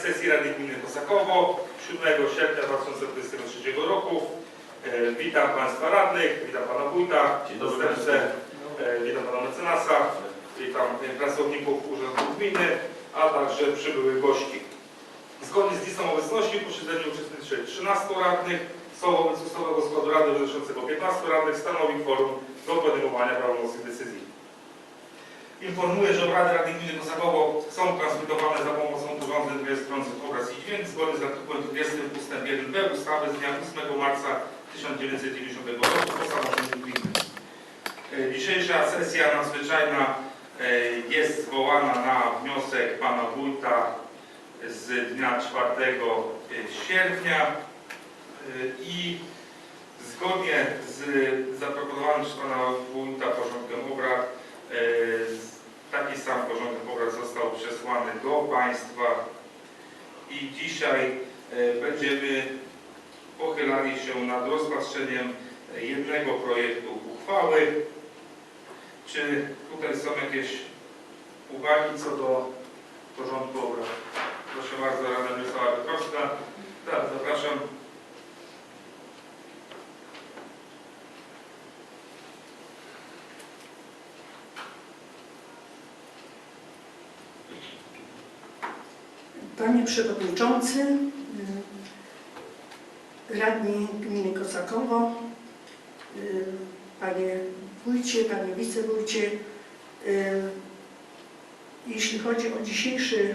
sesji Rady Gminy Kosakowo 7 sierpnia 2023 roku. E, Witam Państwa radnych, witam Pana Wójta, zastępcę, e, witam Pana mecenasa, witam e, pracowników Urzędu Gminy, a także przybyłych gości. Zgodnie z listą obecności w posiedzeniu uczestniczy 13 radnych, są wobec ustawowego składu Rady wynoszącego 15 radnych stanowi forum do podejmowania prawomocnych decyzji. Informuję, że obrady Rady Gminy Kosakowo są transmitowane za pomocą urządzeń rejestrujących obraz i dźwięk zgodnie z artykułem 20 ust. 1b ustawy z dnia 8 marca 1990 roku o. E, Dzisiejsza sesja nadzwyczajna e, jest zwołana na wniosek Pana Wójta z dnia 4 sierpnia e, i zgodnie z zaproponowanym przez Pana Wójta porządkiem obrad e, sam porządek obrad został przesłany do Państwa i dzisiaj e, będziemy pochylali się nad rozpatrzeniem jednego projektu uchwały. Czy tutaj są jakieś uwagi co do porządku obrad? Proszę bardzo, Rada Mieszkała Piotrowska. Tak, zapraszam. Panie Przewodniczący, y, Radni Gminy Kosakowo, y, Panie Wójcie, Panie Wicewójcie, y, jeśli chodzi o dzisiejszy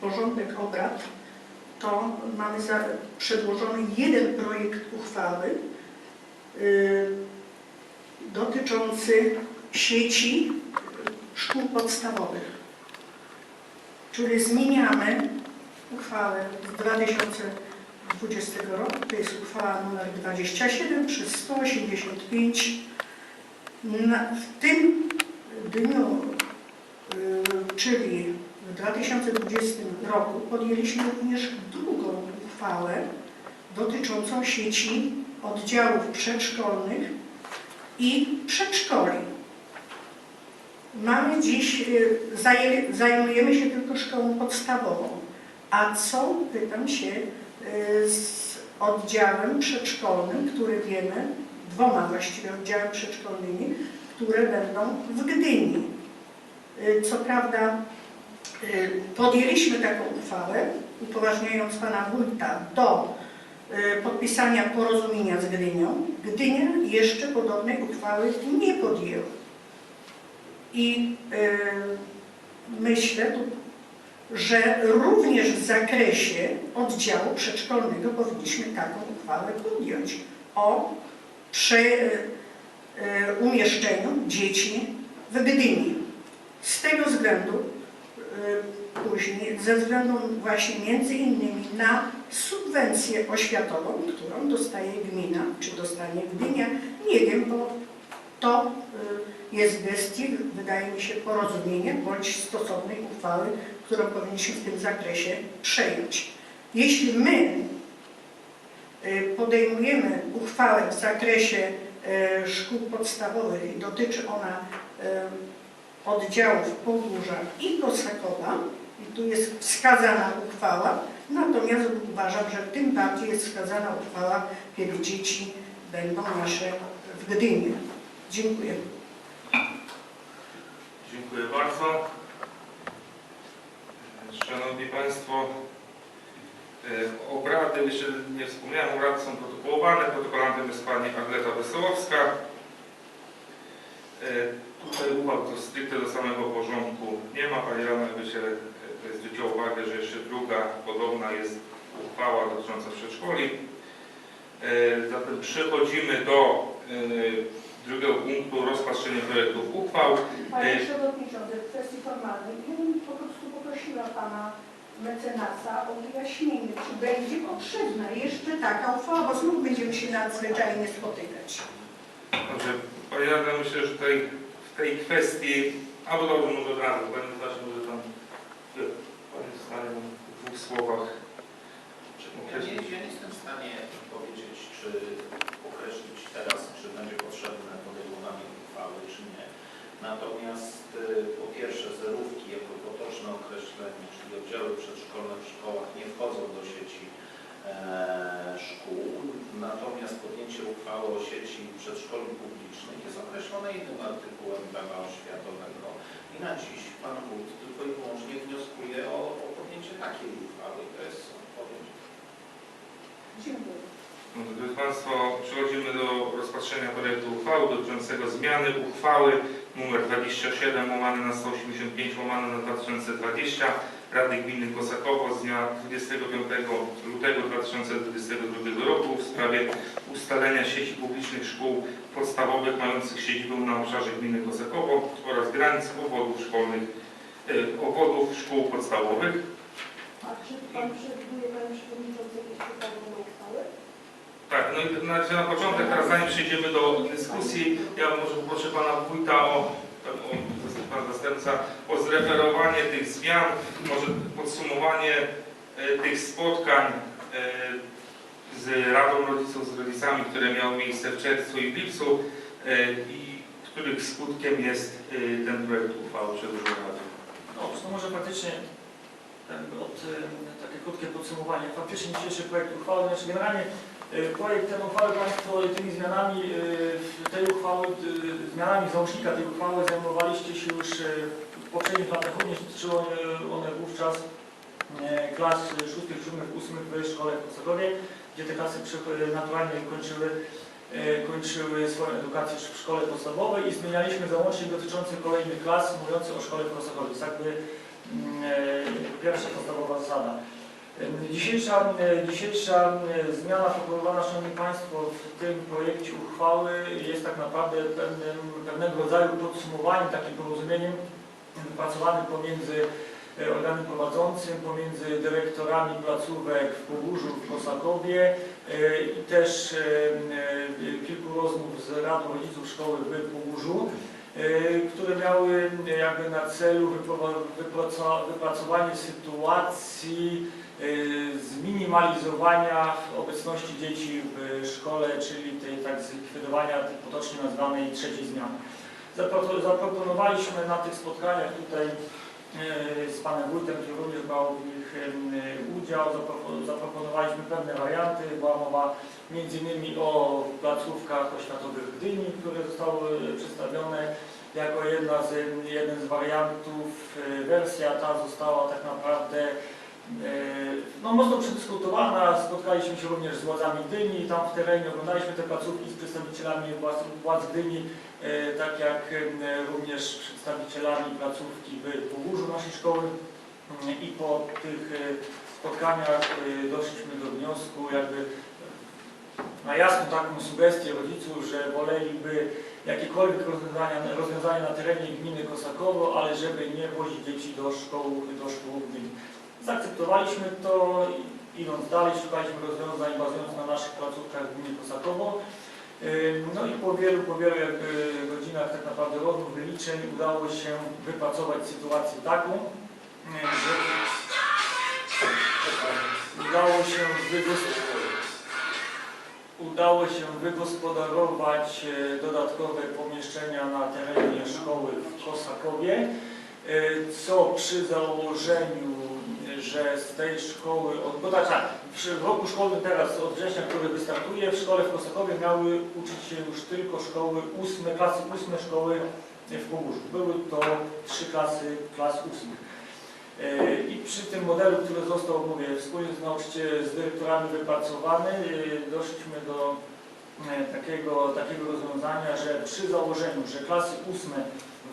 porządek obrad, to mamy przedłożony jeden projekt uchwały dotyczący sieci szkół podstawowych czyli zmieniamy uchwałę z 2020 roku, to jest uchwała nr 27 przez 185. Na, w tym dniu, y, czyli w 2020 roku, podjęliśmy również drugą uchwałę dotyczącą sieci oddziałów przedszkolnych i przedszkoli. Mamy dziś, y, zajmujemy się tylko szkołą podstawową. A co, pytam się, y, z oddziałem przedszkolnym, który wiemy, dwoma właściwie oddziałami przedszkolnymi, które będą w Gdyni. Y, Co prawda y, podjęliśmy taką uchwałę, upoważniając Pana Wójta do podpisania porozumienia z Gdynią. Gdynia jeszcze podobnej uchwały nie podjęła. I myślę, że również w zakresie oddziału przedszkolnego powinniśmy taką uchwałę podjąć o y, y, umieszczeniu dzieci w Gdyni. Z tego względu y, później, ze względu właśnie między innymi na subwencję oświatową, którą dostaje gmina, czy dostanie Gdynia, nie wiem, bo to y, jest gestii, wydaje mi się, porozumienia bądź stosownej uchwały, którą powinniśmy w tym zakresie przejąć. Jeśli my y, podejmujemy uchwałę w zakresie y, szkół podstawowych i dotyczy ona oddziałów Podgórza i Kosakowa, i tu jest wskazana uchwała, natomiast uważam, że tym bardziej jest wskazana uchwała, kiedy dzieci będą nasze w Gdyni. Dziękuję. Dziękuję bardzo. Szanowni Państwo, e, obrady, jeszcze nie wspomniałem, obrady są protokołowane. Protokolantem jest Pani Agleta Wesołowska. E, Tutaj uwag to stricte do samego porządku nie ma. Pani Rana Wycie e, zwróciła uwagę, że jeszcze druga podobna jest uchwała dotycząca przedszkoli. Zatem przechodzimy do drugiego punktu rozpatrzenie projektów uchwał. Panie Ej. Przewodniczący, w kwestii formalnej, ja bym po prostu poprosiła Pana mecenasa o wyjaśnienie, czy będzie potrzebna jeszcze taka uchwała, bo znów będziemy się nadzwyczajnie spotykać. Dobrze, Radny, myślę, że tutaj w tej kwestii, albo dobrze może od razu, Panie Stasiu, może tam e, Panie stanie w dwóch słowach. Ja nie, ja nie jestem w stanie powiedzieć, czy określić teraz, czy będzie potrzebne podejmowanie uchwały, czy nie. Natomiast y, po pierwsze zerówki jako potoczne określenie, czyli oddziały przedszkolne w szkołach nie wchodzą do sieci e, szkół, natomiast podjęcie uchwały o sieci przedszkoli publicznych jest określone innym artykułem prawa oświatowego i na dziś Pan Wójt tylko i wyłącznie wnioskuje o, o podjęcie takiej uchwały. To jest Dziękuję. Drodzy Państwo, przechodzimy do rozpatrzenia projektu uchwały dotyczącego zmiany uchwały nr 27 łamane na 185 łamane na 2020 Rady Gminy Kosakowo z dnia 25 lutego 2022 roku w sprawie ustalenia sieci publicznych szkół podstawowych mających siedzibę na obszarze gminy Kosakowo oraz granic obwodów szkolnych, e, obwodów szkół podstawowych. A czy Pan przewiduje, Panie Przewodniczący, jakieś pytania? Tak, no i na, na początek, teraz zanim przejdziemy do dyskusji, ja może poproszę Pana Wójta o, o Pan Zastępca, o zreferowanie tych zmian, może podsumowanie e, tych spotkań e, z Radą Rodziców, z rodzicami, które miały miejsce w czerwcu i w lipcu e, i których skutkiem jest e, ten projekt uchwały przedłożony Radzie. No, to może faktycznie od, y, takie krótkie podsumowanie. Faktycznie dzisiejszy projekt uchwały, znaczy generalnie projekt ten uchwały Państwo tymi zmianami y, tej uchwały, zmianami załącznika tej uchwały zajmowaliście się już y, w poprzednich latach, również dotyczyły one, wówczas klas 6, 7, 8 w szkole w Kosowie, gdzie te klasy naturalnie kończyły kończyły swoją edukację w szkole podstawowej i zmienialiśmy załącznik dotyczący kolejnych klas, mówiący o szkole w Kosowie. Jest jakby mm, e, pierwsza podstawowa zasada. Dzisiejsza, dzisiejsza e, zmiana proponowana, Szanowni Państwo, w tym projekcie uchwały jest tak naprawdę pewnym, pewnego rodzaju podsumowaniem, takim porozumieniem wypracowanym pomiędzy e, organem prowadzącym, pomiędzy dyrektorami placówek w Pogórzu, w Kosakowie e, i też kilku rozmów z Radą Rodziców Szkoły w Pogórzu, które miały jakby na celu wypracowanie sytuacji zminimalizowania obecności dzieci w szkole, czyli tej tak zlikwidowania tej potocznie nazwanej trzeciej zmiany. Zapro- Zaproponowaliśmy na tych spotkaniach tutaj e, z Panem Wójtem, który również brał w nich em, udział, zapro- zaproponowaliśmy pewne warianty, była mowa innymi o placówkach oświatowych w Gdyni, które zostały przedstawione jako jedna z, jeden z wariantów. Wersja ta została tak naprawdę no, mocno przedyskutowana. Spotkaliśmy się również z władzami Gdyni, tam w terenie oglądaliśmy te placówki z przedstawicielami władz, władz e, tak jak e, również przedstawicielami placówki w Pogórzu naszej szkoły. Mm, I po tych e, spotkaniach e, doszliśmy do wniosku, jakby e, na jasną taką sugestię rodziców, że woleliby jakiekolwiek rozwiązania, rozwiązania na terenie gminy Kosakowo, ale żeby nie wozić dzieci do szkół, do szkół w gminie. Zaakceptowaliśmy to, i idąc dalej szukaliśmy rozwiązań bazując na naszych placówkach w gminie. Ym, No i po wielu, po wielu jakby godzinach tak naprawdę rozmów, wyliczeń udało się wypracować sytuację taką, ym, że udało się udało się wygospodarować e, dodatkowe pomieszczenia na terenie szkoły w Kosakowie, co przy założeniu, że z tej szkoły, od- bo tak, tak, w roku szkolnym teraz od września, który wystartuje, w szkole w Kosakowie miały uczyć się już tylko szkoły ósme, klasy ósme szkoły w Pogórzu. Były to trzy klasy klas ósmych. E, I przy tym modelu, który został, mówię, wspólnie z nauczycielem, z dyrektorami wypracowany, e, doszliśmy do e, takiego, takiego rozwiązania, że przy założeniu, że klasy ósme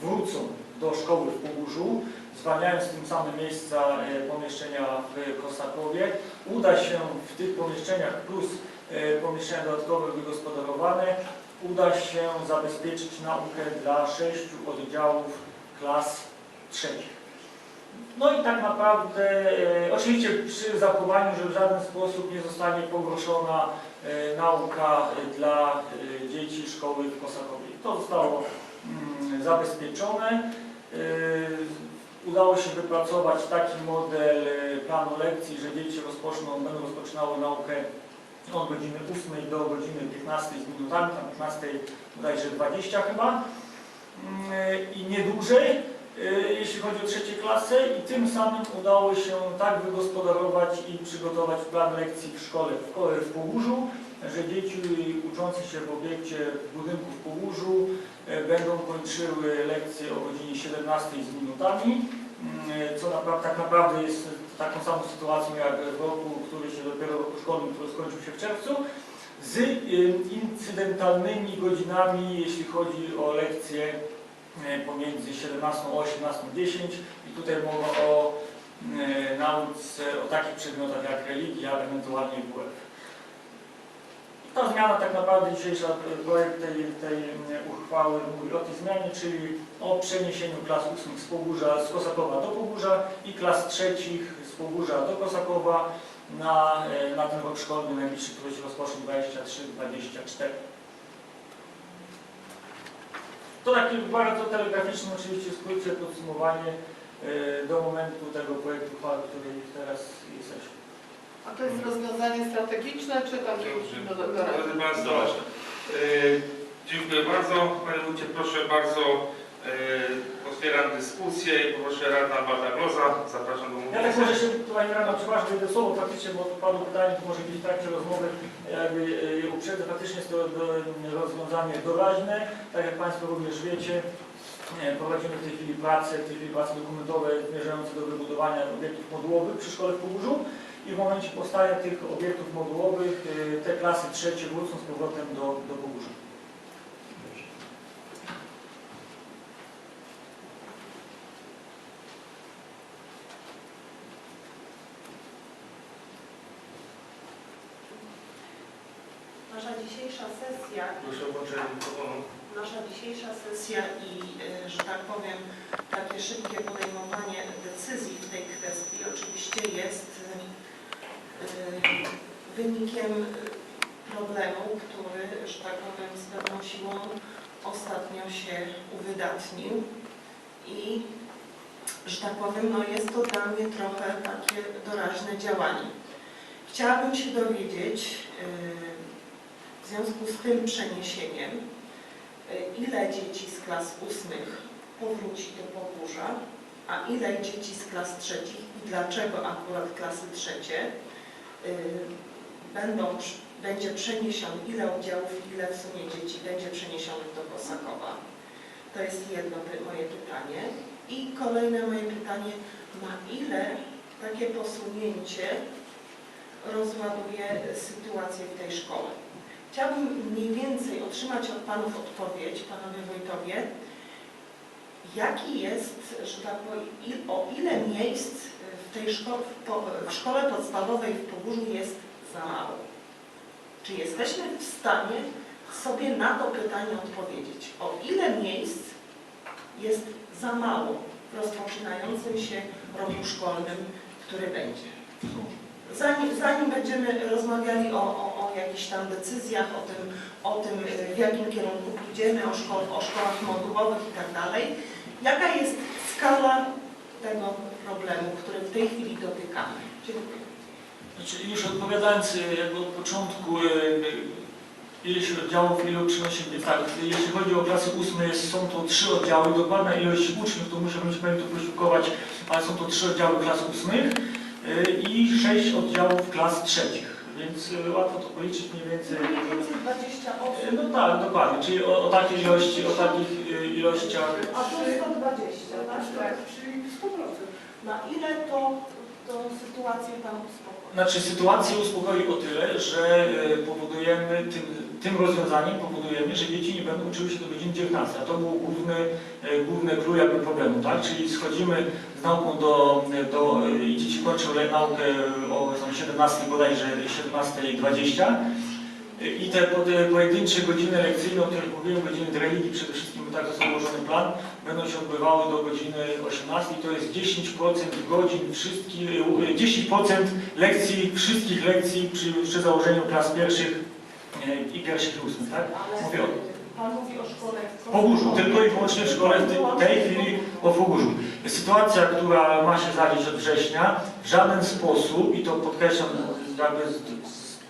wrócą do szkoły w Pogórzu, zwalniając tym samym miejsca e, pomieszczenia w Kosakowie, uda się w tych pomieszczeniach plus e, pomieszczenia dodatkowe wygospodarowane, uda się zabezpieczyć naukę dla sześciu oddziałów klas trzecich. No i tak naprawdę, e, oczywiście przy zachowaniu, że w żaden sposób nie zostanie pogroszona e, nauka dla dzieci szkoły w Kosakowie. To zostało mm, zabezpieczone. E, udało się wypracować taki model e, planu lekcji, że dzieci rozpoczną, będą rozpoczynały naukę od godziny 8 do godziny 15 z minutami, tam 15 bodajże 20 chyba Mm, i nie dłużej. jeśli chodzi o trzecie klasy i tym samym udało się tak wygospodarować i przygotować plan lekcji w szkole w, w Pogórzu, że dzieci uczące się w obiekcie w budynku w Pogórzu e, będą kończyły lekcje o godzinie 17 z minutami, mm, co naprawdę, tak naprawdę jest taką samą sytuacją jak w roku, który się dopiero szkolnym, który skończył się w czerwcu, z y, incydentalnymi godzinami, jeśli chodzi o lekcje e, pomiędzy 17 a 18.10 i tutaj mowa o e, nauce o takich przedmiotach jak religia, ewentualnie WF. Ta zmiana tak naprawdę dzisiejsza projekt tej, tej uchwały mówi o tej zmianie, czyli o przeniesieniu klas ósmych z Pogórza, z Kosakowa do Pogórza i klas trzecich z Pogórza do Kosakowa na, e, na ten rok szkolny najbliższy, który się rozpocznie 23-24. To takie bardzo telegraficzne oczywiście skrócie podsumowanie e, do momentu tego projektu uchwały, w której teraz. A to jest rozwiązanie strategiczne, czy tam do, do, do Drodzy Państwo, e, dziękuję bardzo. Panie Wójcie, proszę bardzo, e, otwieram dyskusję i poproszę Radna Walda Gloza. Zapraszam do Ja tak może się Pani Rada, przepraszam, wejdę słowo faktycznie, bo padło pytanie, to może być w trakcie rozmowy, jakby e, je uprzedzę, faktycznie jest to do, rozwiązanie doraźne, tak jak Państwo również wiecie, prowadzimy w tej chwili prace, w tej chwili prace dokumentowe zmierzające do wybudowania obiektów modułowych przy szkole w Pogórzu i w momencie powstania tych obiektów modułowych e, te klasy trzecie wrócą z powrotem do, do Pogórza. Nasza dzisiejsza sesja, nasza dzisiejsza sesja i, y, że tak powiem, takie szybkie podejmowanie decyzji w tej kwestii oczywiście jest y, wynikiem y, problemu, który, że tak powiem, z pewną siłą ostatnio się uwydatnił i, że tak powiem, no jest to dla mnie trochę takie doraźne działanie. Chciałabym się dowiedzieć, y, w związku z tym przeniesieniem, y, ile dzieci z klas ósmych powróci do Pogórza, a ile dzieci z klas trzecich i dlaczego akurat klasy trzecie będą, będzie przeniesione, ile oddziałów ile w sumie dzieci będzie przeniesionych do Kosakowa. To jest jedno moje pytanie. I kolejne moje pytanie, na ile takie posunięcie rozładuje sytuację w tej szkole? Chciałabym mniej więcej otrzymać od Panów odpowiedź, Panowie Wójtowie, jaki jest, że tak powiem, o ile miejsc w tej po, w szkole podstawowej w Pogórzu jest za mało? Czy jesteśmy w stanie sobie na to pytanie odpowiedzieć? O ile miejsc jest za mało w rozpoczynającym się roku szkolnym, który będzie? Zanim, zanim będziemy rozmawiali o, o, o jakichś tam decyzjach, o tym, o tym, w jakim kierunku pójdziemy, o, szko o szkołach modułowych i tak dalej, jaka jest skala tego problemu, który w tej chwili dotykamy? Dziękuję. Znaczy, już odpowiadając jakby od początku, y, y, ileś oddziałów, ilu przynosimy, tak, jeśli chodzi o klasy ósme, jest, są to trzy oddziały, dokładna ilość uczniów, to muszę mieć Pani tu posiłkować, ale są to trzy oddziały klas ósmych y, i sześć oddziałów klas trzecich, więc łatwo to policzyć mniej więcej. Mniej więcej 20 osób, No tak, dokładnie, czyli o, o takiej ilości, o takich ilościach. a tu 120, tak? Tak, czyli 100%. Na ile to, tą sytuację Pan uspokoi? Znaczy sytuację uspokoi o tyle, że e, powodujemy tym, tym rozwiązaniem powodujemy, że dzieci nie będą uczyły się do godziny 19. A to był główny, e, główny clue jakby problemu, tak? Czyli schodzimy z nauką do, do i dzieci kończą naukę o tam 17 bodajże 17.20 i te, po- te pojedyncze godziny lekcyjne, o których mówiłem, godziny religii przede wszystkim, tak jest założony plan, będą się odbywały do godziny 18 to jest 10% godzin wszystkich, e, 10% lekcji, wszystkich lekcji przy, przy założeniu klas pierwszych e, i pierwszych i ósmych, tak? Mówię o Pan mówi o szkole w Pogórzu, tylko i wyłącznie w szkole w tej- chwili o Pogórzu. Sytuacja, która ma się zadzieć od września, w żaden sposób, i to podkreślam jakby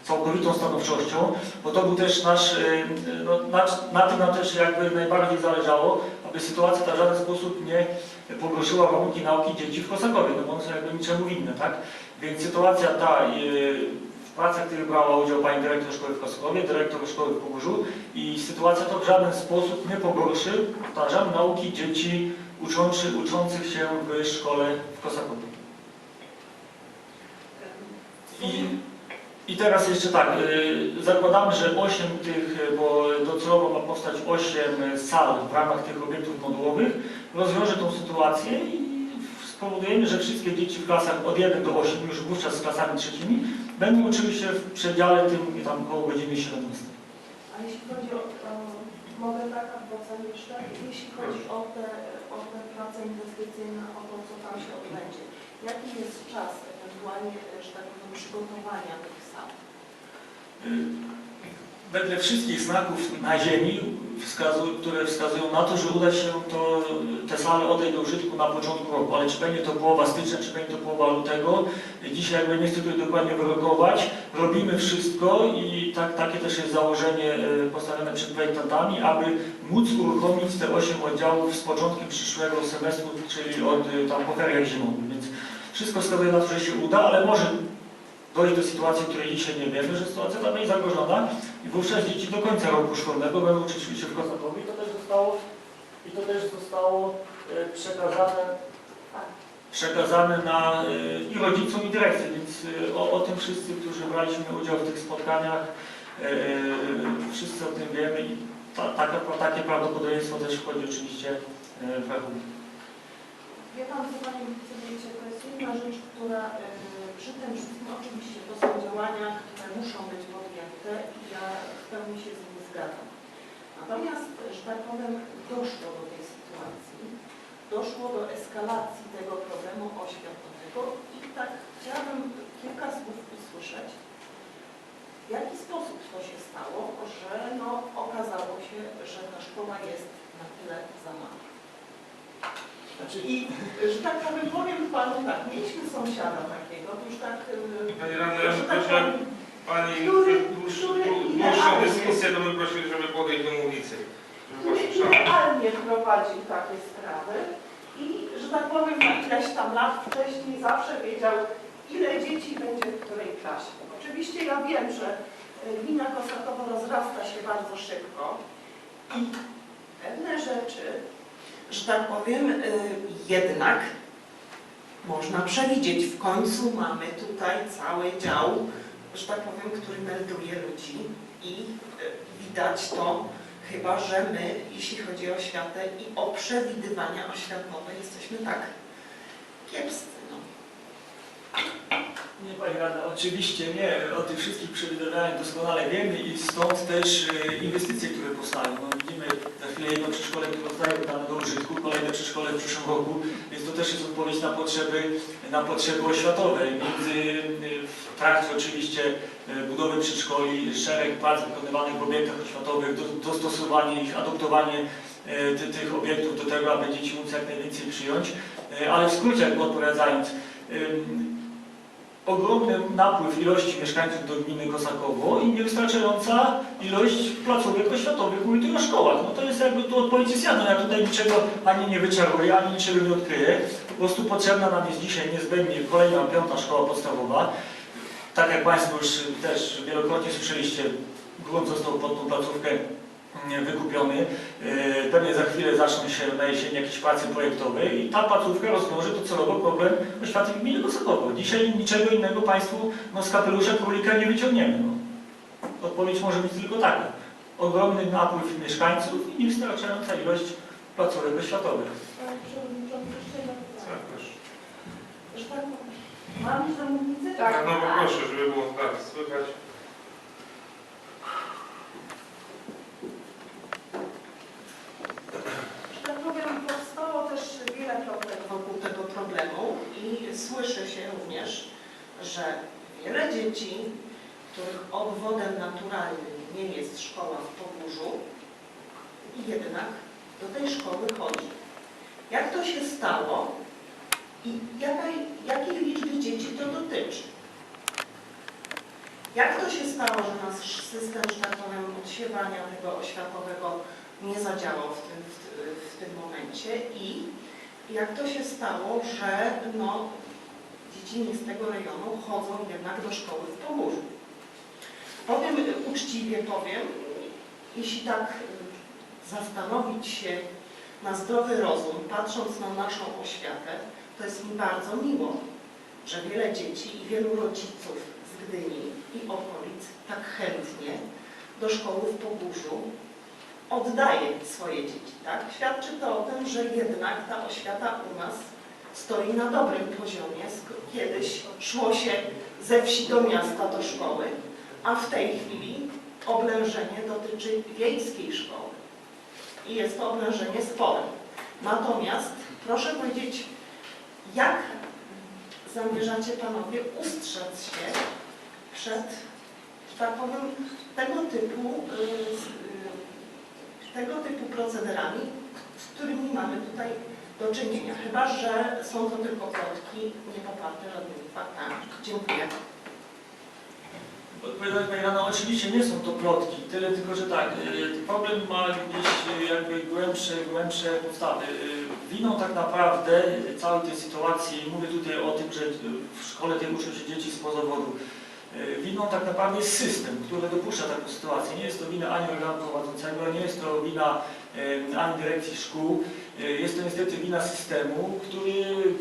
całkowitą stanowczością, bo to był też nasz, e, no, na, na tym nam też jakby najbardziej zależało, aby sytuacja ta w żaden sposób nie pogorszyła warunki nauki dzieci w Kosakowie, no bo one są jakby niczemu winne, tak? Więc sytuacja ta yy, w pracach, w których brała udział pani dyrektor szkoły w Kosakowie, dyrektor szkoły w Pogórzu i sytuacja to w żaden sposób nie pogorszy powtarzam, nauki dzieci uczący, uczących się w szkole w Kosakowie. I, I teraz jeszcze tak, y, zakładamy, że 8 tych, y, bo docelowo ma powstać 8 sal w ramach tych obiektów modułowych, rozwiąże tą sytuację i spowodujemy, że wszystkie dzieci w klasach od 1 do 8, już wówczas z klasami trzecimi, będą uczyły się w przedziale tym tam około godziny 17. A jeśli chodzi o, o mogę tak adwokat jeszcze, jeśli chodzi o te, o te prace inwestycyjne, o to, co tam się odbędzie, jaki jest czas ewentualnie, że tak powiem, przygotowania tych? Wedle wszystkich znaków na ziemi, wskazu, które wskazują na to, że uda się to, te sale odejść do użytku na początku roku, ale czy będzie to połowa stycznia, czy będzie to połowa lutego, dzisiaj jakby nie chcę tutaj dokładnie wyrokować, robimy wszystko i tak, takie też jest założenie e, postawione przed projektantami, aby móc uruchomić te 8 oddziałów z początkiem przyszłego semestru, czyli od e, tam po feriach zimowych, więc wszystko wskazuje na to, że się uda, ale może dojść do sytuacji, której dzisiaj nie wiemy, że sytuacja tam jest zagrożona i wówczas dzieci do końca roku szkolnego będą uczyć się w Kosakowie i to też zostało, i to też zostało e, przekazane, przekazane na e, i rodzicom i dyrekcji, więc e, o, o tym wszyscy, którzy braliśmy udział w tych spotkaniach, wszyscy o tym wiemy i ta, taka, takie prawdopodobieństwo też wchodzi oczywiście w rachunek. Wie Pan, co Panie Wiceministrze, to jest jedna rzecz, która tym wszystkim oczywiście to są działania, które muszą być podjęte i ja w pełni się z nimi zgadzam. Natomiast, że tak powiem, doszło do tej sytuacji, doszło do eskalacji tego problemu oświatowego i tak chciałabym kilka słów usłyszeć, w jaki sposób to się stało, że no, okazało się, że ta szkoła jest na tyle za mała. Znaczy, I, że tak powiem, powiem Panu tak, mieliśmy sąsiada takiego, to już tak... yy, Pani Radna, ja że tak powiem, Pani Który- dłuż- który dłuższą idealnie- dyskusję, to bym prosił, żeby podejść do mównicy. Żeby była który słyszana. idealnie prowadził takie sprawy i, że tak powiem, na ileś tam lat wcześniej zawsze wiedział, ile dzieci będzie w której klasie. Oczywiście ja wiem, że y, gmina Kosakowo rozrasta się bardzo szybko i pewne rzeczy, że tak powiem, y, jednak można przewidzieć. W końcu mamy tutaj cały dział, że tak powiem, który melduje ludzi i y, widać to, chyba że my, jeśli chodzi o oświatę i o przewidywania oświatowe, jesteśmy tak kiepscy. No. Nie Pani Rada, oczywiście nie. O tych wszystkich przewidywaniach doskonale wiemy i stąd też e, inwestycje, które powstają. No, widzimy za chwilę jedno przedszkole, które zostaje wydane do użytku, kolejne przedszkole w przyszłym roku, więc to też jest odpowiedź na potrzeby, na potrzeby oświatowe. Między, e, w trakcie oczywiście e, budowy przedszkoli, szereg prac wykonywanych w obiektach oświatowych, do, dostosowanie ich, adoptowanie ty, tych obiektów do tego, aby dzieci móc jak najwięcej przyjąć. Ale w skrócie odpowiadając, ogromny napływ ilości mieszkańców do gminy Kosakowo i niewystarczająca ilość placówek oświatowych o szkołach. No to jest jakby tu odpowiedź jest jasna. Ja tutaj niczego ani nie wyczaruję, ani niczego nie odkryję. Po prostu potrzebna nam jest dzisiaj niezbędnie kolejna piąta szkoła podstawowa. Tak jak Państwo już też wielokrotnie słyszeliście, grunt został pod tą placówkę wykupiony. Yy, Pewnie za chwilę zaczną się na jesieni jakieś prace projektowe i ta placówka rozwiąże docelowo problem oświaty w gminie Kosakowo. Dzisiaj niczego innego Państwu no, z kapelusza królika nie wyciągniemy. No. Odpowiedź może być tylko taka. Ogromny napływ mieszkańców i niewystarczająca ilość placówek oświatowych. Tak, mam mównicy? Tak, no poproszę, żeby było tak słychać. Że tak powiem, powstało wokół tego problemu i słyszy się również, że wiele dzieci, których obwodem naturalnym nie jest szkoła w Pogórzu, jednak do tej szkoły chodzi. Jak to się stało i jaka, jakiej liczby dzieci to dotyczy? Jak to się stało, że nasz system, powiem, odsiewania tego oświatowego nie zadziałał w tym, w, w tym momencie i jak to się stało, że no, dzieci z tego rejonu chodzą jednak do szkoły w Pogórzu. Powiem uczciwie, powiem, jeśli tak y, zastanowić się na zdrowy rozum, patrząc na naszą oświatę, to jest mi bardzo miło, że wiele dzieci i wielu rodziców z Gdyni i okolic tak chętnie do szkoły w Pogórzu oddaje swoje dzieci. Tak? Świadczy to o tym, że jednak ta oświata u nas stoi na dobrym poziomie. Kiedyś szło się ze wsi do miasta do szkoły, a w tej chwili oblężenie dotyczy wiejskiej szkoły. I jest to oblężenie spore. Natomiast proszę powiedzieć, jak zamierzacie Panowie ustrzec się przed, że tak powiem, tego typu, y, z- y, tego typu procederami, z którymi mamy tutaj do czynienia. Chyba, że są to tylko plotki niepoparte żadnymi faktami. Dziękuję. Odpowiadając Pani Rano, oczywiście nie są to plotki, tyle tylko, że tak, y, problem ma gdzieś y, jakby głębsze, głębsze podstawy. Y, Winą tak naprawdę całej tej sytuacji, mówię tutaj o tym, że w szkole tej uczą się dzieci z y, winą tak naprawdę jest system, który dopuszcza taką sytuację. Nie jest to wina ani organu prowadzącego, nie jest to wina y, ani dyrekcji szkół, y, jest to niestety wina systemu, który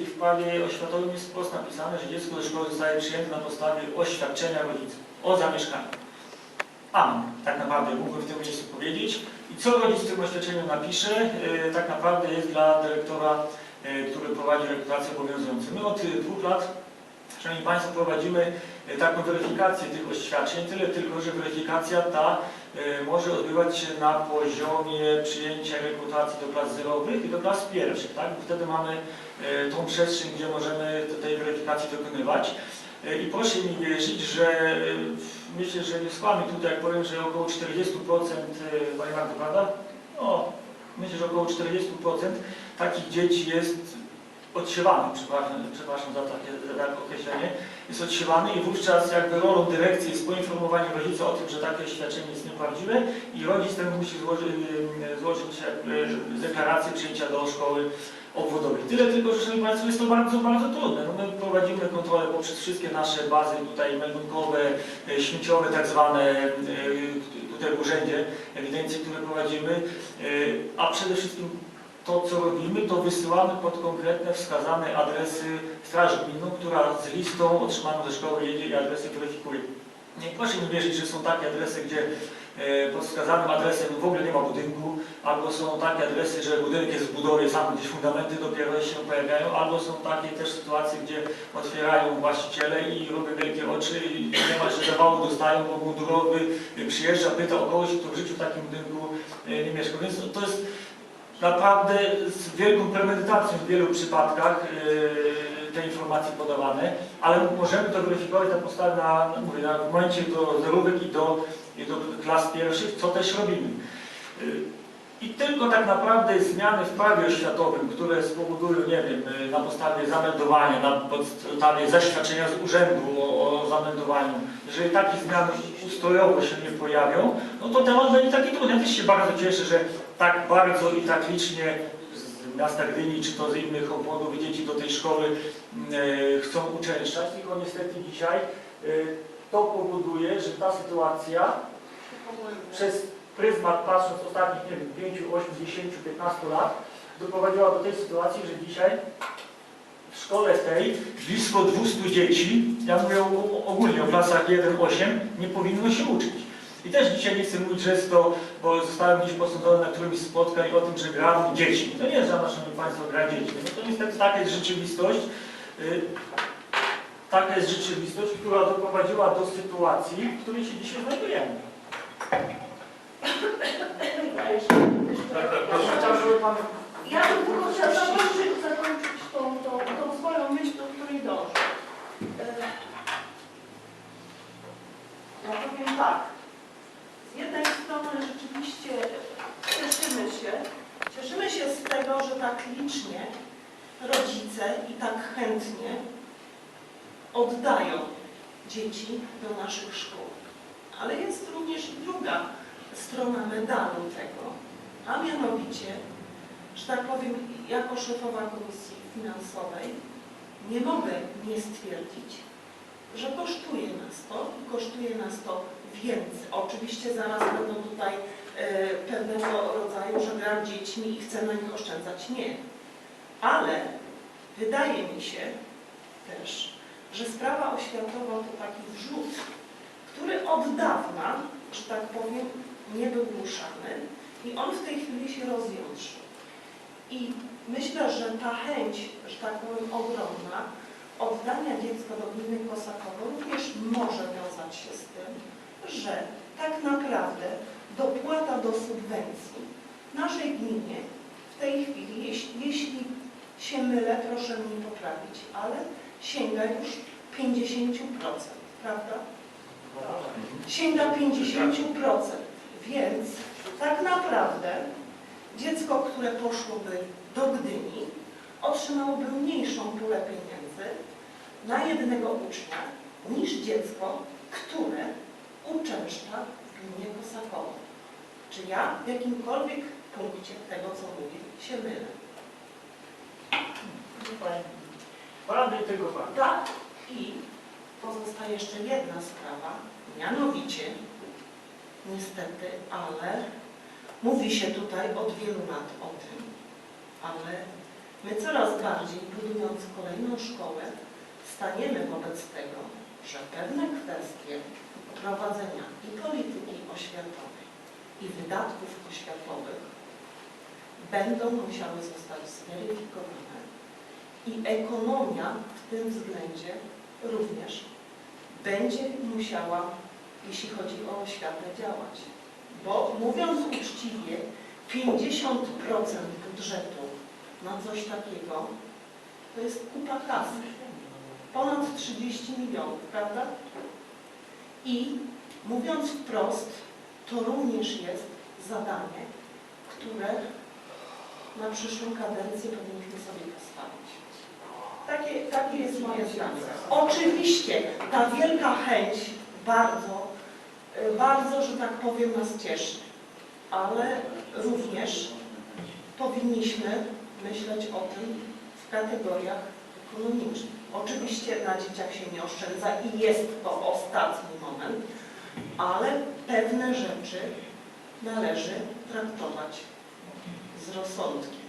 w prawie oświatowym jest wprost napisane, że dziecko do szkoły zostaje przyjęte na podstawie oświadczenia rodziców o zamieszkaniu. Amen. Tak naprawdę mógłbym w tym miejscu powiedzieć. I co rodzic w tym oświadczeniu napisze, e, tak naprawdę jest dla dyrektora, e, który prowadzi rekrutację obowiązujący. My od e, dwóch lat, Szanowni Państwo, prowadzimy e, taką weryfikację tych oświadczeń, tyle tylko, że weryfikacja ta e, może odbywać się na poziomie przyjęcia rekrutacji do klas zerowych i do klas pierwszych, tak? Bo wtedy mamy e, tą przestrzeń, gdzie możemy tej weryfikacji dokonywać. I proszę mi wierzyć, że myślę, że nie skłamię tutaj, jak powiem, że około 40%, e, Pani Marto, prawda? No, myślę, że około 40% takich dzieci jest odsiewanych, przepraszam, przepraszam za takie, określenie, jest odsiewany i wówczas jakby rolą dyrekcji jest poinformowanie rodzica o tym, że takie oświadczenie jest nieprawdziwe i rodzic ten musi złożyć, e, złożyć jakby deklarację przyjęcia do szkoły obwodowej. Tyle tylko, że Szanowni Państwo, jest to bardzo, bardzo trudne. No my prowadzimy kontrolę poprzez wszystkie nasze bazy tutaj meldunkowe, e, śmieciowe tak zwane, e, tutaj w urzędzie, ewidencje, które prowadzimy, e, a przede wszystkim to, co robimy, to wysyłamy pod konkretne wskazane adresy Straży Gminną, która z listą otrzymaną ze szkoły jedzie adresy weryfikuje. Nie proszę mi wierzyć, że są takie adresy, gdzie e, pod wskazanym adresem w ogóle nie ma budynku, albo są takie adresy, że budynek jest w budowie, sam gdzieś fundamenty dopiero się pojawiają, albo są takie też sytuacje, gdzie otwierają właściciele i robią wielkie oczy i niemalże zawału dostają, bo mundurowy przyjeżdża, pyta o kogoś, kto w życiu w takim budynku e, nie mieszkał. Więc to jest naprawdę z wielką premedytacją w wielu przypadkach e, te informacje podawane, ale możemy to weryfikować na podstawie, na, mówię, na, w momencie do zerówek i do, i do klas pierwszych, co też robimy. E, I tylko tak naprawdę zmiany w prawie oświatowym, które spowodują, nie wiem, e, na podstawie zameldowania, na podstawie zaświadczenia z urzędu o, o zameldowaniu, jeżeli takie zmiany ustrojowo się nie pojawią, no to temat będzie taki trudny. Ja też się bardzo cieszę, że tak bardzo i tak licznie z miasta Gdyni, czy to z innych obwodów dzieci do tej szkoły e, chcą uczęszczać, tylko niestety dzisiaj e, to powoduje, że ta sytuacja przez pryzmat patrząc ostatnich, nie wiem, 5, 8, 10, 15 lat doprowadziła do tej sytuacji, że dzisiaj w szkole tej blisko 200 dzieci, ja mówię ogólnie o klasach 1-8, nie powinno się uczyć. I też dzisiaj nie chcę mówić, że jest to, bo zostałem gdzieś posądzony na którymś z spotkań o tym, że gram dzieci. To nie jest żadna, szanowni Państwo, gra dzieci. No to niestety taka jest rzeczywistość. y, Taka jest rzeczywistość, która doprowadziła do sytuacji, w której się dzisiaj znajdujemy. Tak, tak, proszę. Pan Ja bym tylko chciała zakończyć, zakończyć tą, tą, tą swoją myśl, do której dążę. E, Ja powiem tak. Z jednej strony rzeczywiście cieszymy się, Cieszymy się z tego, że tak licznie rodzice i tak chętnie oddają dzieci do naszych szkół. Ale jest również druga strona medalu tego, A mianowicie, że tak powiem, jako szefowa Komisji Finansowej nie mogę nie stwierdzić, że kosztuje nas to i kosztuje nas to więcej. Oczywiście zaraz będą tutaj e, pewnego rodzaju, że gram dziećmi i chcę na nich oszczędzać. Nie. Ale wydaje mi się też, że sprawa oświatowa to taki wrzut, który od dawna, że tak powiem, nie był ruszany i on w tej chwili się rozjątrzył. I myślę, że ta chęć, że tak powiem, ogromna, oddania dziecka do gminy Kosakowo również może wiązać się z tym, że tak naprawdę dopłata do subwencji naszej gminie w tej chwili, jeśli, jeśli się mylę, proszę mnie poprawić, ale sięga już 50%, prawda? Sięga 50%, więc tak naprawdę dziecko, które poszłoby do Gdyni, otrzymałoby mniejszą pulę pieniędzy na jednego ucznia niż dziecko, które uczęszcza w gminie Kosakowo. Czy ja w jakimkolwiek punkcie tego, co mówię, się mylę? Rady tego faktu. Tak. I pozostaje jeszcze jedna sprawa, mianowicie, niestety, ale mówi się tutaj od wielu lat o tym, ale my coraz bardziej, budując kolejną szkołę, staniemy wobec tego, że pewne kwestie prowadzenia i polityki oświatowej, i wydatków oświatowych będą musiały zostać zweryfikowane i ekonomia w tym względzie również będzie musiała, jeśli chodzi o oświatę, działać. Bo mówiąc uczciwie, 50% budżetu na coś takiego to jest kupa kasy. Ponad 30 milionów, prawda? I mówiąc wprost, to również jest zadanie, które na przyszłą kadencję powinniśmy sobie postawić. Takie, takie jest moje zdanie. Oczywiście ta wielka chęć bardzo, bardzo, że tak powiem, nas cieszy, ale również powinniśmy myśleć o tym w kategoriach ekonomicznych. Oczywiście na dzieciach się nie oszczędza i jest to ostatni moment, ale pewne rzeczy należy traktować z rozsądkiem.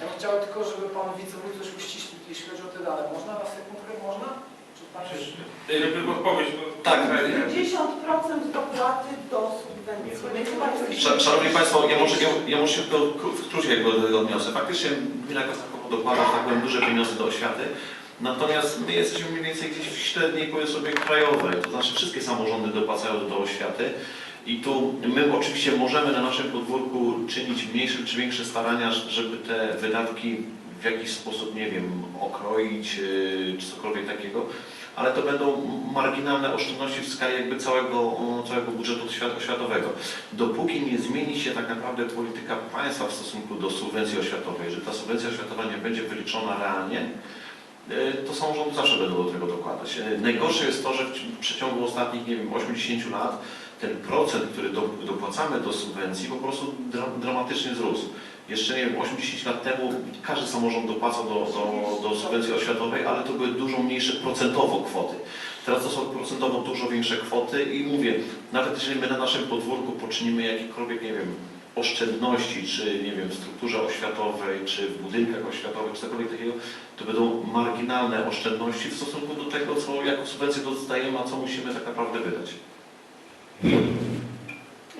Ja bym chciał tylko, żeby Pan Wicewójt coś uściślił, jeśli chodzi o te dane. Można na sekundkę? Można? Czy Pan odpowiedź, bo... Tak. 50% dopłaty do subwencji. Szanowni Państwo, ja może, ja, ja może się tylko kró- w skrócie jakby do tego odniosę. Faktycznie gmina Kosakowo dokłada tak powiem, duże pieniądze do oświaty, natomiast my jesteśmy mniej więcej gdzieś w średniej powiedzmy sobie krajowej, to znaczy wszystkie samorządy dopłacają do oświaty. I tu my oczywiście możemy na naszym podwórku czynić mniejsze czy większe starania, żeby te wydatki w jakiś sposób, nie wiem, okroić yy, czy cokolwiek takiego, ale to będą marginalne oszczędności w skali jakby całego, całego budżetu oświatowego. Dopóki nie zmieni się tak naprawdę polityka państwa w stosunku do subwencji oświatowej, że ta subwencja oświatowa nie będzie wyliczona realnie, e, to samorządy zawsze będą do tego dokładać. E, Najgorsze jest to, że w przeciągu ostatnich, nie wiem, 80 lat ten procent, który do, dopłacamy do subwencji po prostu dra, dramatycznie wzrósł. Jeszcze, nie wiem, 80 lat temu każdy samorząd dopłacał do, do, do subwencji oświatowej, ale to były dużo mniejsze procentowo kwoty. Teraz to są procentowo dużo większe kwoty i mówię, nawet jeżeli my na naszym podwórku poczynimy jakiekolwiek, nie wiem, oszczędności, czy nie wiem, w strukturze oświatowej, czy w budynkach oświatowych, czy cokolwiek takiego, to będą marginalne oszczędności w stosunku do tego, co jako subwencję dostajemy, a co musimy tak naprawdę wydać.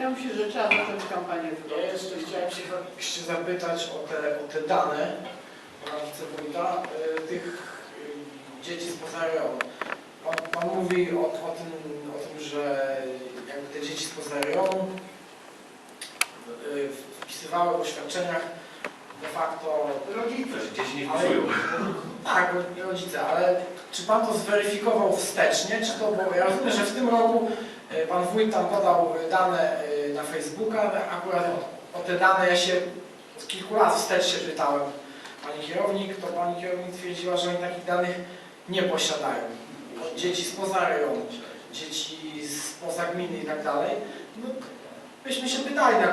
Ja myślę, że trzeba zacząć kampanię Ja wyborczą. jeszcze chciałem się jeszcze zapytać o te, o te dane Pana Wicewójta, y, tych y, dzieci spoza rejonu. Pan, pan mówi o, o, tym, o tym, że jakby te dzieci spoza rejonu y, wpisywały w oświadczeniach de facto rodzice. Dzieci nie Ale- Tak, ro- rodzice, ale czy Pan to zweryfikował wstecznie, czy to, bo ja rozumiem, że w tym roku Pan Wójt tam podał dane na Facebooka, akurat o, o te dane ja się od kilku lat wstecz się pytałem Pani kierownik, to Pani kierownik twierdziła, że oni takich danych nie posiadają. Dzieci spoza rejonu, dzieci spoza gminy i tak dalej. No, się pytali na